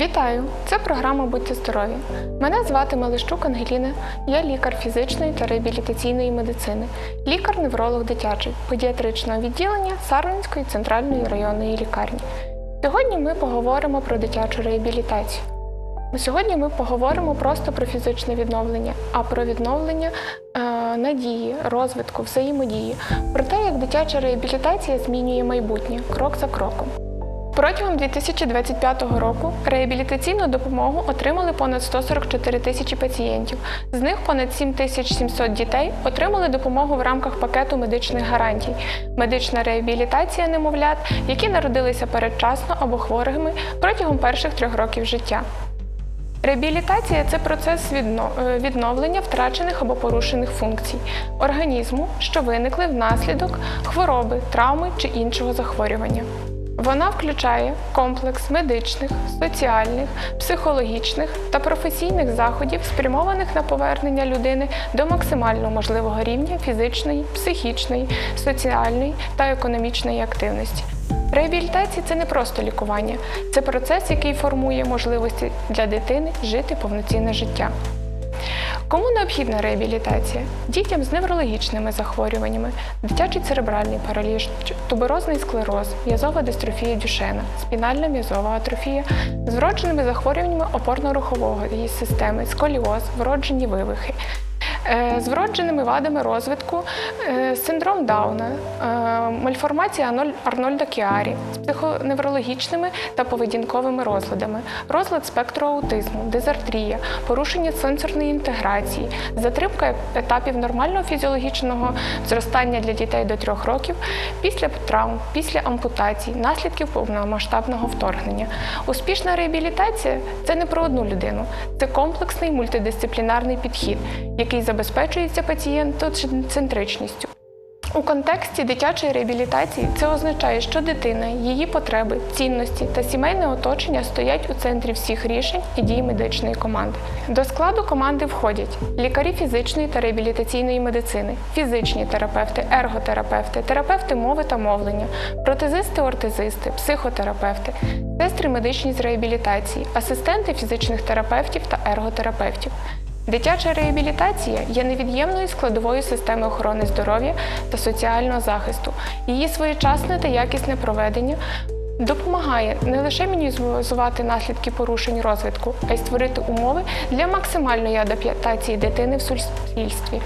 Вітаю! Це програма Будьте здорові. Мене звати Малищук Ангеліна. Я лікар фізичної та реабілітаційної медицини, лікар-невролог дитячий педіатричного відділення Сарненської центральної районної лікарні. Сьогодні ми поговоримо про дитячу реабілітацію. Сьогодні ми поговоримо просто про фізичне відновлення, а про відновлення е, надії, розвитку, взаємодії, про те, як дитяча реабілітація змінює майбутнє крок за кроком. Протягом 2025 року реабілітаційну допомогу отримали понад 144 тисячі пацієнтів. З них понад 7700 дітей отримали допомогу в рамках пакету медичних гарантій, медична реабілітація немовлят, які народилися передчасно або хворими протягом перших трьох років життя. Реабілітація це процес е, відновлення втрачених або порушених функцій організму, що виникли внаслідок хвороби, травми чи іншого захворювання. Вона включає комплекс медичних, соціальних, психологічних та професійних заходів, спрямованих на повернення людини до максимально можливого рівня фізичної, психічної, соціальної та економічної активності. Реабілітація це не просто лікування, це процес, який формує можливості для дитини жити повноцінне життя. Кому необхідна реабілітація? Дітям з неврологічними захворюваннями, дитячий церебральний параліж, туберозний склероз, м'язова дистрофія Дюшена, спінальна м'язова атрофія, з вродженими захворюваннями опорно-рухової системи, сколіоз, вроджені вивихи. Е, З вродженими вадами розвитку, е, синдром Дауна, е, мальформація Арнольда Кіарі, з психоневрологічними та поведінковими розладами, розлад спектру аутизму, дизартрія, порушення сенсорної інтеграції, затримка етапів нормального фізіологічного зростання для дітей до 3 років, після травм, після ампутацій, наслідків повномасштабного вторгнення. Успішна реабілітація це не про одну людину, це комплексний мультидисциплінарний підхід, який забезпечується пацієнтоцентричністю. У контексті дитячої реабілітації це означає, що дитина, її потреби, цінності та сімейне оточення стоять у центрі всіх рішень і дій медичної команди. До складу команди входять лікарі фізичної та реабілітаційної медицини, фізичні терапевти, ерготерапевти, терапевти мови та мовлення, протезисти, ортезисти, психотерапевти, сестри медичні з реабілітації, асистенти фізичних терапевтів та ерготерапевтів. Дитяча реабілітація є невід'ємною складовою системи охорони здоров'я та соціального захисту. Її своєчасне та якісне проведення допомагає не лише мінімізувати наслідки порушень розвитку, а й створити умови для максимальної адаптації дитини в суспільстві.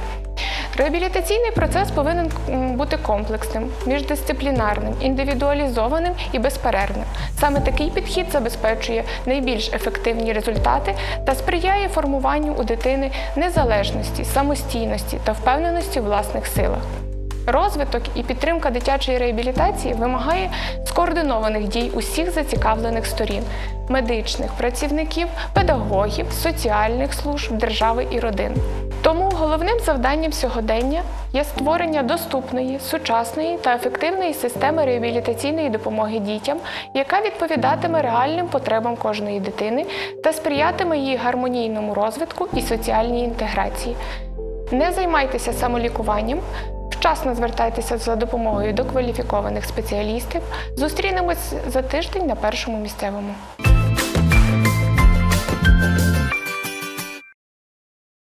Реабілітаційний процес повинен бути комплексним, міждисциплінарним, індивідуалізованим і безперервним. Саме такий підхід забезпечує найбільш ефективні результати та сприяє формуванню у дитини незалежності, самостійності та впевненості в власних силах. Розвиток і підтримка дитячої реабілітації вимагає скоординованих дій усіх зацікавлених сторін медичних працівників, педагогів, соціальних служб, держави і родин. Тому головним завданням сьогодення є створення доступної, сучасної та ефективної системи реабілітаційної допомоги дітям, яка відповідатиме реальним потребам кожної дитини та сприятиме її гармонійному розвитку і соціальній інтеграції. Не займайтеся самолікуванням, вчасно звертайтеся за допомогою до кваліфікованих спеціалістів. Зустрінемось за тиждень на першому місцевому.